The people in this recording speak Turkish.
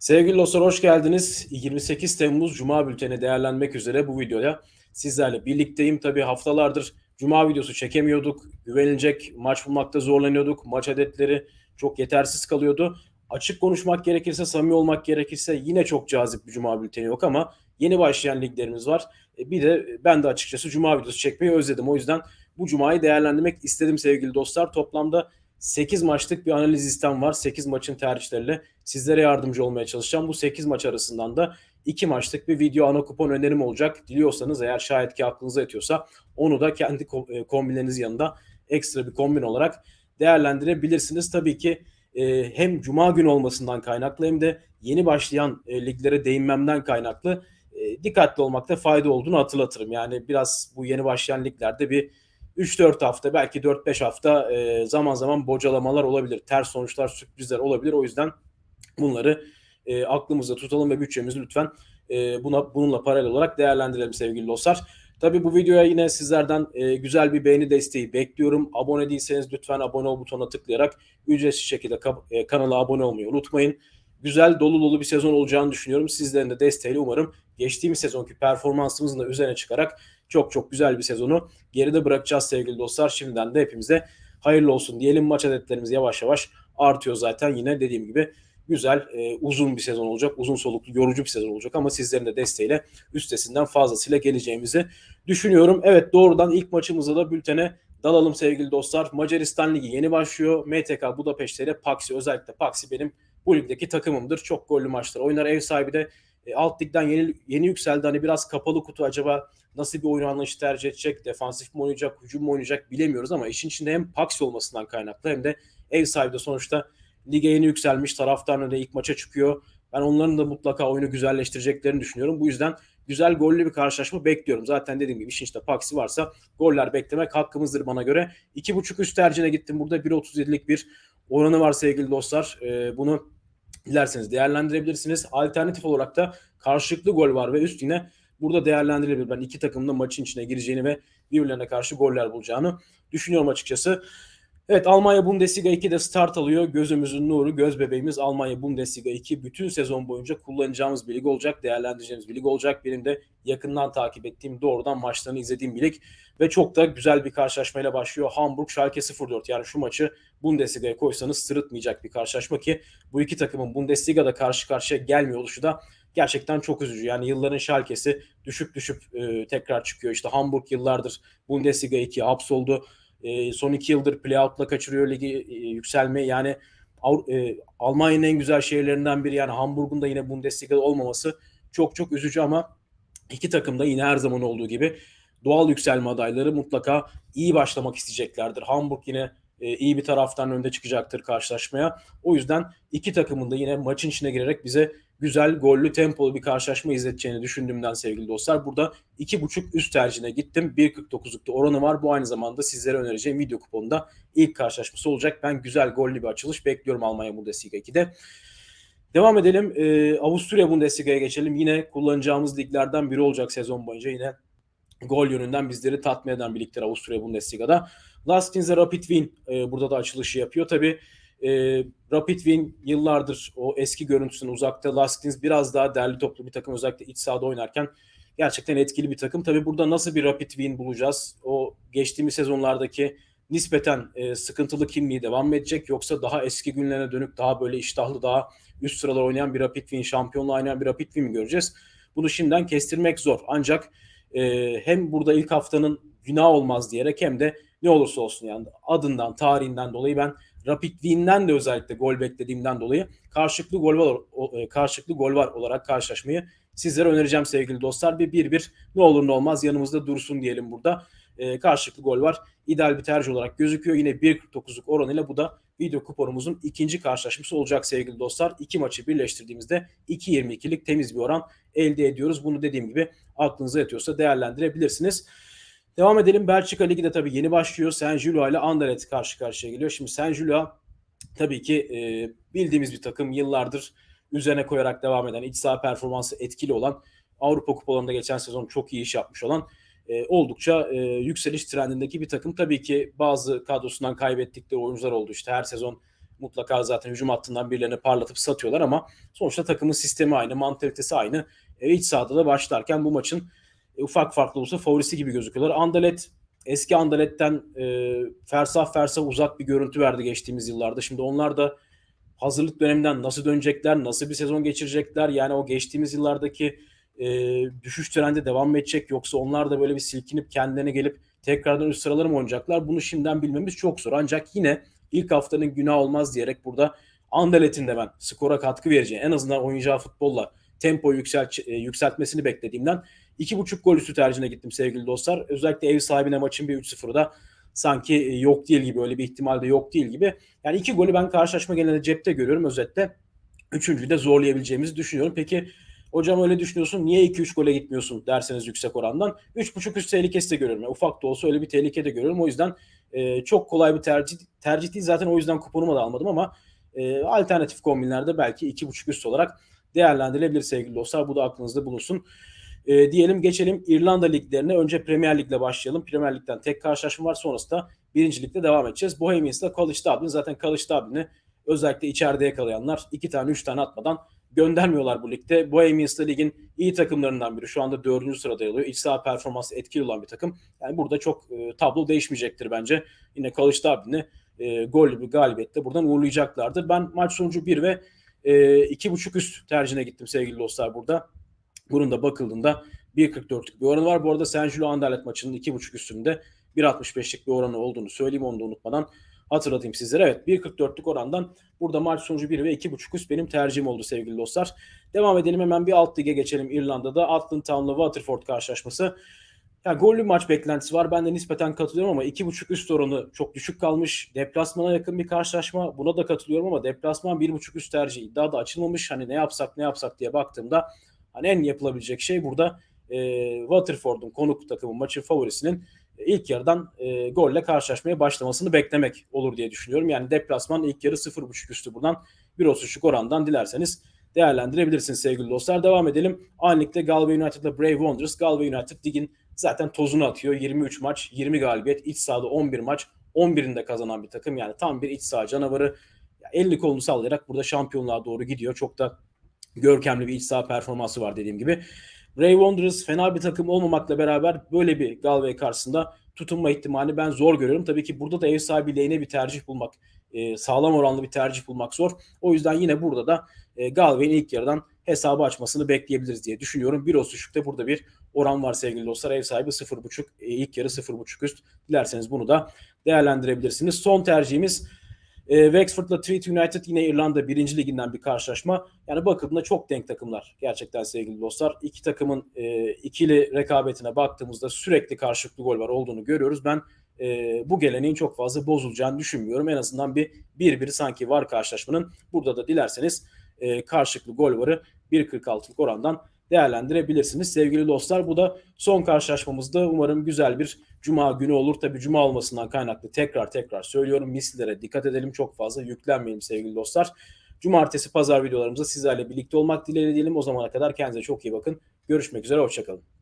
Sevgili dostlar hoş geldiniz. 28 Temmuz Cuma bülteni değerlenmek üzere bu videoya sizlerle birlikteyim. Tabii haftalardır Cuma videosu çekemiyorduk. Güvenilecek maç bulmakta zorlanıyorduk. Maç adetleri çok yetersiz kalıyordu. Açık konuşmak gerekirse, samimi olmak gerekirse yine çok cazip bir Cuma bülteni yok ama yeni başlayan liglerimiz var. E, bir de ben de açıkçası Cuma videosu çekmeyi özledim. O yüzden bu Cuma'yı değerlendirmek istedim sevgili dostlar. Toplamda 8 maçlık bir analiz listem var. 8 maçın tercihleriyle sizlere yardımcı olmaya çalışacağım. Bu 8 maç arasından da 2 maçlık bir video ana kupon önerim olacak. Diliyorsanız eğer şayet ki aklınıza yatıyorsa onu da kendi e, kombinleriniz yanında ekstra bir kombin olarak değerlendirebilirsiniz. Tabii ki e, hem cuma günü olmasından kaynaklı hem de yeni başlayan e, liglere değinmemden kaynaklı dikkatli olmakta fayda olduğunu hatırlatırım. Yani biraz bu yeni başlayan liglerde bir 3-4 hafta belki 4-5 hafta e, zaman zaman bocalamalar olabilir. Ters sonuçlar, sürprizler olabilir. O yüzden bunları e, aklımızda tutalım ve bütçemizi lütfen e, buna bununla paralel olarak değerlendirelim sevgili dostlar. Tabii bu videoya yine sizlerden güzel bir beğeni desteği bekliyorum. Abone değilseniz lütfen abone ol butonuna tıklayarak ücretsiz şekilde kanala abone olmayı unutmayın. Güzel dolu dolu bir sezon olacağını düşünüyorum. Sizlerin de desteğiyle umarım geçtiğimiz sezonki performansımızın da üzerine çıkarak çok çok güzel bir sezonu geride bırakacağız sevgili dostlar. Şimdiden de hepimize hayırlı olsun diyelim. Maç adetlerimiz yavaş yavaş artıyor zaten. Yine dediğim gibi güzel, e, uzun bir sezon olacak. Uzun soluklu, yorucu bir sezon olacak ama sizlerin de desteğiyle üstesinden fazlasıyla geleceğimizi düşünüyorum. Evet doğrudan ilk maçımızda da bültene dalalım sevgili dostlar. Macaristan Ligi yeni başlıyor. MTK Budapeşte ile Paxi özellikle Paxi benim bu ligdeki takımımdır. Çok gollü maçlar oynar. Ev sahibi de e, alt ligden yeni, yeni yükseldi. Hani biraz kapalı kutu acaba nasıl bir oyun anlayışı tercih edecek? Defansif mi oynayacak, hücum mu oynayacak bilemiyoruz ama işin içinde hem Pax olmasından kaynaklı hem de ev sahibi de sonuçta lige yeni yükselmiş. Taraftarın önünde ilk maça çıkıyor. Ben onların da mutlaka oyunu güzelleştireceklerini düşünüyorum. Bu yüzden güzel gollü bir karşılaşma bekliyorum. Zaten dediğim gibi işin işte Paxi varsa goller beklemek hakkımızdır bana göre. 2.5 üst tercihine gittim. Burada 1.37'lik bir oranı var sevgili dostlar. Ee, bunu dilerseniz değerlendirebilirsiniz. Alternatif olarak da karşılıklı gol var ve üst yine burada değerlendirilebilir. Ben iki takımın da maçın içine gireceğini ve birbirlerine karşı goller bulacağını düşünüyorum açıkçası. Evet Almanya Bundesliga 2'de start alıyor. Gözümüzün nuru, göz bebeğimiz Almanya Bundesliga 2. Bütün sezon boyunca kullanacağımız bir lig olacak, değerlendireceğimiz bir lig olacak. Benim de yakından takip ettiğim, doğrudan maçlarını izlediğim bir lig. Ve çok da güzel bir karşılaşmayla başlıyor. Hamburg Schalke 04. Yani şu maçı Bundesliga'ya koysanız sırıtmayacak bir karşılaşma ki bu iki takımın Bundesliga'da karşı karşıya gelmiyor oluşu da gerçekten çok üzücü. Yani yılların Schalke'si düşüp düşüp e, tekrar çıkıyor. İşte Hamburg yıllardır Bundesliga 2'ye hapsoldu. E, son iki yıldır playout'la kaçırıyor ligi e, yükselme. Yani e, Almanya'nın en güzel şehirlerinden biri. Yani Hamburg'un da yine Bundesliga'da olmaması çok çok üzücü ama iki takım da yine her zaman olduğu gibi doğal yükselme adayları mutlaka iyi başlamak isteyeceklerdir. Hamburg yine e, iyi bir taraftan önde çıkacaktır karşılaşmaya. O yüzden iki takımın da yine maçın içine girerek bize güzel, gollü, tempolu bir karşılaşma izleteceğini düşündüğümden sevgili dostlar. Burada 2.5 üst tercihine gittim. 1.49'lukta oranı var. Bu aynı zamanda sizlere önereceğim video kuponunda ilk karşılaşması olacak. Ben güzel, gollü bir açılış bekliyorum Almanya Bundesliga 2'de. Devam edelim. Ee, Avusturya Bundesliga'ya geçelim. Yine kullanacağımız liglerden biri olacak sezon boyunca. Yine gol yönünden bizleri tatmin eden bir ligdir Avusturya Bundesliga'da. Laskins'e Rapid Wien e, burada da açılışı yapıyor. Tabii e, Rapid Wien yıllardır o eski görüntüsünden uzakta. Laskins biraz daha derli toplu bir takım özellikle iç sahada oynarken gerçekten etkili bir takım. Tabii burada nasıl bir Rapid Wien bulacağız? O geçtiğimiz sezonlardaki nispeten e, sıkıntılı kimliği devam edecek yoksa daha eski günlerine dönük daha böyle iştahlı daha üst sıralar oynayan bir Rapid Wien şampiyonluğu oynayan bir Rapid Wien mi göreceğiz? Bunu şimdiden kestirmek zor. Ancak e, hem burada ilk haftanın günah olmaz diyerek hem de ne olursa olsun yani adından, tarihinden dolayı ben Rapid Wien'den de özellikle gol beklediğimden dolayı karşılıklı gol var e, karşılıklı gol var olarak karşılaşmayı sizlere önereceğim sevgili dostlar. Bir bir bir ne olur ne olmaz yanımızda dursun diyelim burada. E, karşılıklı gol var. İdeal bir tercih olarak gözüküyor. Yine 1.49'luk oranıyla bu da video kuponumuzun ikinci karşılaşması olacak sevgili dostlar. İki maçı birleştirdiğimizde 2.22'lik temiz bir oran elde ediyoruz. Bunu dediğim gibi aklınıza yatıyorsa değerlendirebilirsiniz. Devam edelim. Belçika Ligi de tabii yeni başlıyor. Saint Gilloa ile Anderlecht karşı karşıya geliyor. Şimdi Saint Gilloa tabii ki e, bildiğimiz bir takım. Yıllardır üzerine koyarak devam eden, iç saha performansı etkili olan, Avrupa kupalarında geçen sezon çok iyi iş yapmış olan e, oldukça e, yükseliş trendindeki bir takım. Tabii ki bazı kadrosundan kaybettikleri oyuncular oldu. İşte her sezon Mutlaka zaten hücum hattından birilerini parlatıp satıyorlar ama sonuçta takımın sistemi aynı, mantalitesi aynı. E, iç sahada da başlarken bu maçın e, ufak farklı olsa favorisi gibi gözüküyorlar. Andalet eski Andalet'ten e, fersah fersah uzak bir görüntü verdi geçtiğimiz yıllarda. Şimdi onlar da hazırlık döneminden nasıl dönecekler, nasıl bir sezon geçirecekler? Yani o geçtiğimiz yıllardaki e, düşüş trendi devam mı edecek yoksa onlar da böyle bir silkinip kendilerine gelip tekrardan üst sıraları mı oynayacaklar? Bunu şimdiden bilmemiz çok zor. Ancak yine ilk haftanın günah olmaz diyerek burada Anderlet'in de ben skora katkı vereceğini en azından oynayacağı futbolla tempo yükselt, e, yükseltmesini beklediğimden 2.5 gol üstü tercihine gittim sevgili dostlar. Özellikle ev sahibine maçın bir 3-0'da sanki e, yok değil gibi öyle bir ihtimal de yok değil gibi. Yani iki golü ben karşılaşma genelinde cepte görüyorum özetle. Üçüncüyü de zorlayabileceğimizi düşünüyorum. Peki hocam öyle düşünüyorsun niye 2-3 gole gitmiyorsun derseniz yüksek orandan. 3.5 üst tehlikesi de görüyorum. Yani ufak da olsa öyle bir tehlike de görüyorum. O yüzden e, çok kolay bir tercih, tercih değil. Zaten o yüzden kuponumu da almadım ama e, alternatif kombinlerde belki 2.5 üst olarak değerlendirilebilir sevgili dostlar. Bu da aklınızda bulunsun. E, diyelim geçelim İrlanda liglerine. Önce Premier Lig'le başlayalım. Premier Lig'den tek karşılaşma var. Sonrasında birinci ligde devam edeceğiz. Bohemians'la College Dublin. Zaten College Dublin'i özellikle içeride yakalayanlar iki tane üç tane atmadan göndermiyorlar bu ligde. Bohemians da ligin iyi takımlarından biri. Şu anda dördüncü sırada yer alıyor. İç saha performansı etkili olan bir takım. Yani burada çok e, tablo değişmeyecektir bence. Yine College Dublin'i e, gollü bir galibiyette buradan uğurlayacaklardır. Ben maç sonucu 1 ve e, 2.5 üst tercihine gittim sevgili dostlar burada. Bunun da bakıldığında 1.44'lük bir oranı var. Bu arada Gilo Anderlet maçının 2.5 üstünde 1.65'lik bir oranı olduğunu söyleyeyim onu da unutmadan hatırlatayım sizlere. Evet 1.44'lük orandan burada maç sonucu 1 ve 2.5 üst benim tercihim oldu sevgili dostlar. Devam edelim hemen bir alt lige geçelim İrlanda'da. Atlant Town'la Waterford karşılaşması. Ya gollü maç beklentisi var. Ben de nispeten katılıyorum ama 2.5 üst oranı çok düşük kalmış. Deplasmana yakın bir karşılaşma. Buna da katılıyorum ama deplasman 1.5 üst tercih iddia da açılmamış. Hani ne yapsak ne yapsak diye baktığımda hani en yapılabilecek şey burada e, Waterford'un konuk takımı maçın favorisinin ilk yarıdan e, golle karşılaşmaya başlamasını beklemek olur diye düşünüyorum. Yani deplasman ilk yarı 0.5 üstü buradan 1.33'lük orandan dilerseniz değerlendirebilirsiniz sevgili dostlar. Devam edelim. Aynı ligde Galway United'la Brave Wanderers. Galway United ligin zaten tozunu atıyor. 23 maç, 20 galibiyet, iç sahada 11 maç, 11'inde kazanan bir takım. Yani tam bir iç saha canavarı. 50 kolunu sallayarak burada şampiyonluğa doğru gidiyor. Çok da görkemli bir iç saha performansı var dediğim gibi. Ray Wanderers fena bir takım olmamakla beraber böyle bir Galway karşısında tutunma ihtimali ben zor görüyorum. Tabii ki burada da ev sahibi bir tercih bulmak, e, sağlam oranlı bir tercih bulmak zor. O yüzden yine burada da e, Galway'in ilk yarıdan hesabı açmasını bekleyebiliriz diye düşünüyorum. Bir düşükte burada bir oran var sevgili dostlar. Ev sahibi 0.5, e, ilk yarı 0.5 üst. Dilerseniz bunu da değerlendirebilirsiniz. Son tercihimiz e, Wexford'la Treat United yine İrlanda 1. liginden bir karşılaşma. Yani bakıldığında çok denk takımlar gerçekten sevgili dostlar. İki takımın e, ikili rekabetine baktığımızda sürekli karşılıklı gol var olduğunu görüyoruz. Ben e, bu geleneğin çok fazla bozulacağını düşünmüyorum. En azından bir bir biri sanki var karşılaşmanın. Burada da dilerseniz e, karşılıklı gol varı 1.46'lık orandan değerlendirebilirsiniz. Sevgili dostlar bu da son karşılaşmamızda umarım güzel bir cuma günü olur. Tabi cuma olmasından kaynaklı tekrar tekrar söylüyorum. Misillere dikkat edelim çok fazla yüklenmeyelim sevgili dostlar. Cumartesi pazar videolarımızda sizlerle birlikte olmak dileğiyle diyelim. O zamana kadar kendinize çok iyi bakın. Görüşmek üzere hoşçakalın.